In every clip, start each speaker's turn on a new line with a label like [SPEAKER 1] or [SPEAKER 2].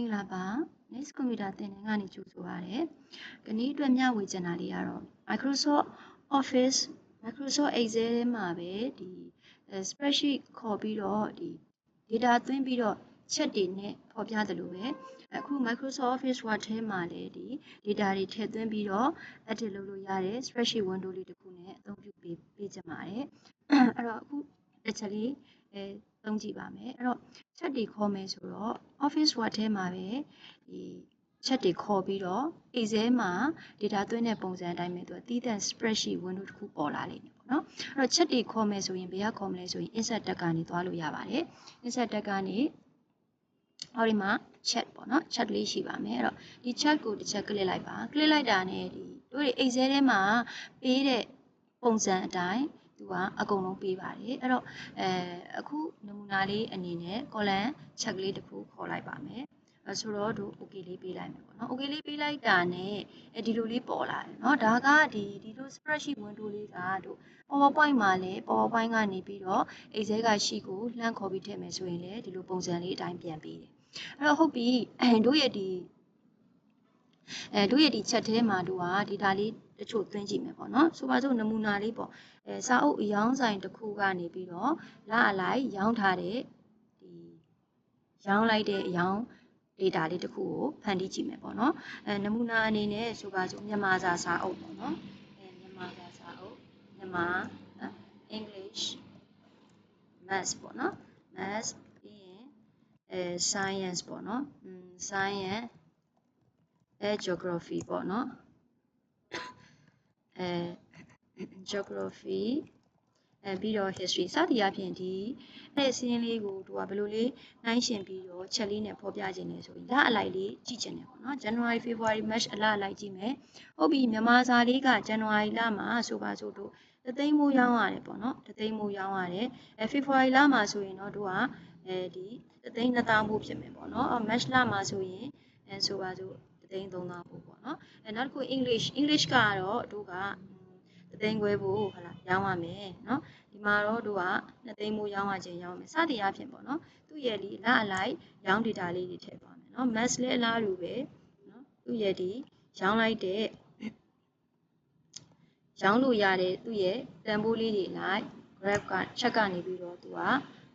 [SPEAKER 1] င်္ဂလာပါ Next Computer သင်တန်းကနေကြိုဆိုပါရစေ။ကနေ့အတွက်မျှဝေချင်တာလေးကတော့ Microsoft Office Microsoft Excel ထဲမှာပဲဒီအဲ spreadsheet ခေါ်ပြီးတော့ဒီ data သွင်းပြီးတော့ chat တွေနဲ့ဖော်ပြသလိုပဲအခု Microsoft Office Word ထဲမှာလည်းဒီ data တွေထည့်သွင်းပြီးတော့ edit လုပ်လို့ရတဲ့ spreadsheet window လေးတစ်ခုနဲ့အသုံးပြုပေးပေးချင်ပါတယ်။အဲ့တော့အခုတစ်ချက်လေးအဲ သုံးကြည့်ပါမယ်။အဲ့တော့ chat တွေခေါ်မယ်ဆိုတော့ Office Word ထဲမှာပဲဒီ chat တွေခေါ်ပြီးတော့ Excel မှာ data သွင်းတဲ့ပုံစံအတိုင်းပဲသူကတည်တဲ့ spreadsheet window တစ်ခုပေါ်လာလိမ့်မယ်ပေါ့နော်။အဲ့တော့ chat တွေခေါ်မယ်ဆိုရင်ဘယ်ကခေါ်မလဲဆိုရင် insert tab ကနေသွားလို့ရပါတယ်။ insert tab ကနေဟောဒီမှာ chat ပေါ့နော် chat လေးရှိပါမယ်အဲ့တော့ဒီ chat ကိုတစ်ချက် click လိုက်ပါ click လိုက်တာနဲ့ဒီတို့တွေ Excel ထဲမှာပေးတဲ့ပုံစံအတိုင်း သူကအကုန်လုံးပေးပါတယ်အဲ့တော့အဲအခုနမူနာလေးအနေနဲ့ column check လေးတစ်ခုခေါ်လိုက်ပါမယ်အဲဆိုတော့တို့ okay လေးပေးလိုက်မယ်ပေါ့နော် okay လေးပေးလိုက်တာနဲ့အဲဒီလိုလေးပေါ်လာတယ်เนาะဒါကဒီဒီလို spreadsheet window လေးကတို့ PowerPoint မှာလည်း PowerPoint ကနေပြီးတော့ Excel က sheet ကိုလှမ်းခေါ်ပြီးထည့်မယ်ဆိုရင်လည်းဒီလိုပုံစံလေးအတိုင်းပြန်ပေးတယ်အဲ့တော့ဟုတ်ပြီတို့ရဲ့ဒီ အဲတို့ရဲ့ဒီ chat ထဲမှာတို့က data လေးတချို့သွင်းကြည့်မယ်ပေါ့နော်ဆိုပါစို့နမူနာလေးပေါ့အဲစာအုပ်အယောင်းဆိုင်တစ်ခုကနေပြီးတော့လအလိုက်ရောင်းထားတဲ့ဒီရောင်းလိုက်တဲ့အယောင်း data လေးတစ်ခုကိုဖန်တီးကြည့်မယ်ပေါ့နော်အဲနမူနာအနေနဲ့ဆိုပါစို့မြန်မာစာစာအုပ်ပေါ့နော်အဲမြန်မာစာစာအုပ်မြန်မာ English maths ပေါ့နော် maths ပြီးရင်အဲ science ပေါ့နော်อืม science အဲ geography ပေါ့နော်အဲ geography အဲပြီးတော့ history စသည်အပြင်ဒီအဲ့စီးရင်လေးကိုသူကဘယ်လိုလေးနှိုင်းရှင်ပြီးတော့ချက်လေးနဲ့ဖော်ပြခြင်းလဲဆိုရင်လအလိုက်လေးကြည့်ခြင်းတယ်ပေါ့နော် January February March အလအလိုက်ကြည့်မယ်ဟုတ်ပြီမြန်မာစာလေးက January လမှာဆိုပါစို့တို့တသိန်းမိုးရောင်းရတယ်ပေါ့နော်တသိန်းမိုးရောင်းရတယ်အဲ February လမှာဆိုရင်တော့တို့ကအဲဒီတသိန်း2000မိုးဖြစ်မယ်ပေါ့နော် March လမှာဆိုရင်အဲဆိုပါစို့ တသိန်းသုံးသားဖို့ပေါ့နော်အဲနောက်တစ်ခု English English ကတော့တို့ကတသိန်းခွဲဖို့ဟလာရောင်းရမယ်နော်ဒီမှာတော့တို့ကနှစ်သိန်းမိုးရောင်းရခြင်းရောင်းမယ်စသည်အဖြစ်ပေါ့နော်သူ့ရဲ့ဒီအလားအလိုက်ရောင်း data လေးတွေထည့်သွားမယ်နော် mass လဲအလားတူပဲနော်သူ့ရဲ့ဒီရောင်းလိုက်တဲ့ရောင်းလို့ရတဲ့သူ့ရဲ့တန်ဖိုးလေးတွေလိုက် graph ကချက်ကနေပြီးတော့သူက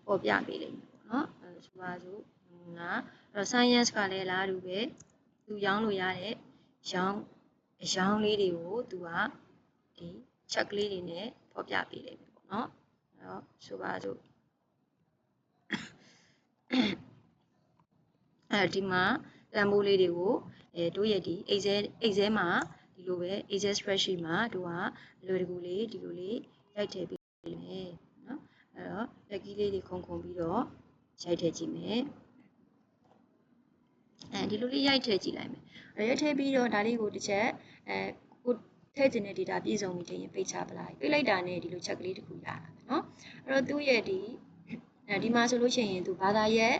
[SPEAKER 1] ပေါ်ပြပေးလိမ့်မယ်ပေါ့နော်အဲဆိုပါစို့ငါ science ကလည်းအလားတူပဲ သူရောင်းလို့ရတဲ့ရောင်းအရောင်းလေးတွေကိုသူကဒီ check လေးတွေနဲ့ဖော်ပြပေးလိမ့်မယ်ပေါ့နော်အဲ့တော့ဆိုပါစို့အဲဒီမှာတန်ဖိုးလေးတွေကိုအဲတို့ရဲ့ဒီ Excel Excel မှာဒီလိုပဲ Excel spreadsheet မှာတို့ကလွယ်တကူလေးဒီလိုလေးရိုက်ထည့်ပေးမယ်နော်အဲ့တော့လက်ကီးလေးတွေခုံခုံပြီးတော့ရိုက်ထည့်ကြည့်မယ်အဲ ဒီလိုလေးရိုက်ထည့်ကြည့်လိုက်မယ်ရိုက်ထည့်ပြီးတော့ဒါလေးကိုတစ်ချက်အဲကိုထည့်ခြင်းတဲ့ data ပြည့်စုံပြီထင်ရင်ပိတ်ချပလိုက်ပိတ်လိုက်တာနဲ့ဒီလိုချက်ကလေးတစ်ခုရတာပဲเนาะအဲ့တော့သူ့ရဲ့ဒီအဲဒီမှာဆိုလို့ရှိရင်သူဘာသာရဲ့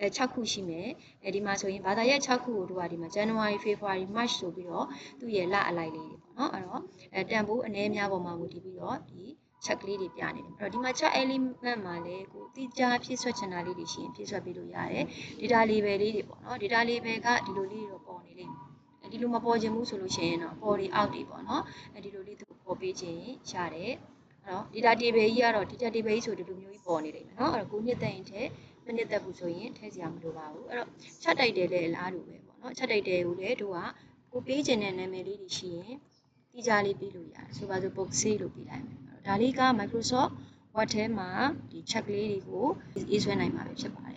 [SPEAKER 1] အဲ6ခုရှိမယ်အဲဒီမှာဆိုရင်ဘာသာရဲ့6ခုကိုတို့ကဒီမှာ January February March ဆိုပြီးတော့သူ့ရဲ့လအလိုက်လေးတွေပေါ့နော်အဲ့တော့အဲတန်ဖိုးအနည်းများပေါ်မှာမူတည်ပြီးတော့ဒီ check လေးတွေပြနေတယ်အဲ့တော့ဒီမှာ check element မှာလည်းကိုတိကျဖြည့်ဆွတ်ချင်တာလေးတွေရှိရင်ဖြည့်ဆွတ်ပေးလို့ရတယ် data label လေးတွေပေါ့နော် data label ကဒီလိုလေးတွေပေါ်နေလိမ့်မယ်အဲဒီလိုမပေါ်ခြင်းဘူးဆိုလို့ရှိရင်တော့ပေါ်တွေအောက်တွေပေါ့နော်အဲဒီလိုလေးသူပေါ်ပေးခြင်းရတယ်အဲ့တော့ data table ကြီးကတော့ data table ကြီးဆိုဒီလိုမျိုးကြီးပေါ်နေလိမ့်မယ်နော်အဲ့တော့ကိုနှစ်သက်ရင်ထည့်မနှစ်သက်ဘူးဆိုရင်ထည့်စရာမလိုပါဘူးအဲ့တော့ချက်တိုက်တယ်လည်းအလားတူပဲပေါ့နော်ချက်တိုက်တယ်ကိုလည်းတို့ကကိုပေးခြင်းတဲ့နာမည်လေးတွေရှိရင်တိကျလေးပေးလို့ရတယ်ဆိုပါစို့ box save လို့ပေးလိုက်မယ် ဒါလေးက Microsoft Word ထဲမှာဒီ check လေးတွေကိုရေးဆွဲနိုင်မှာပဲဖြစ်ပါတယ်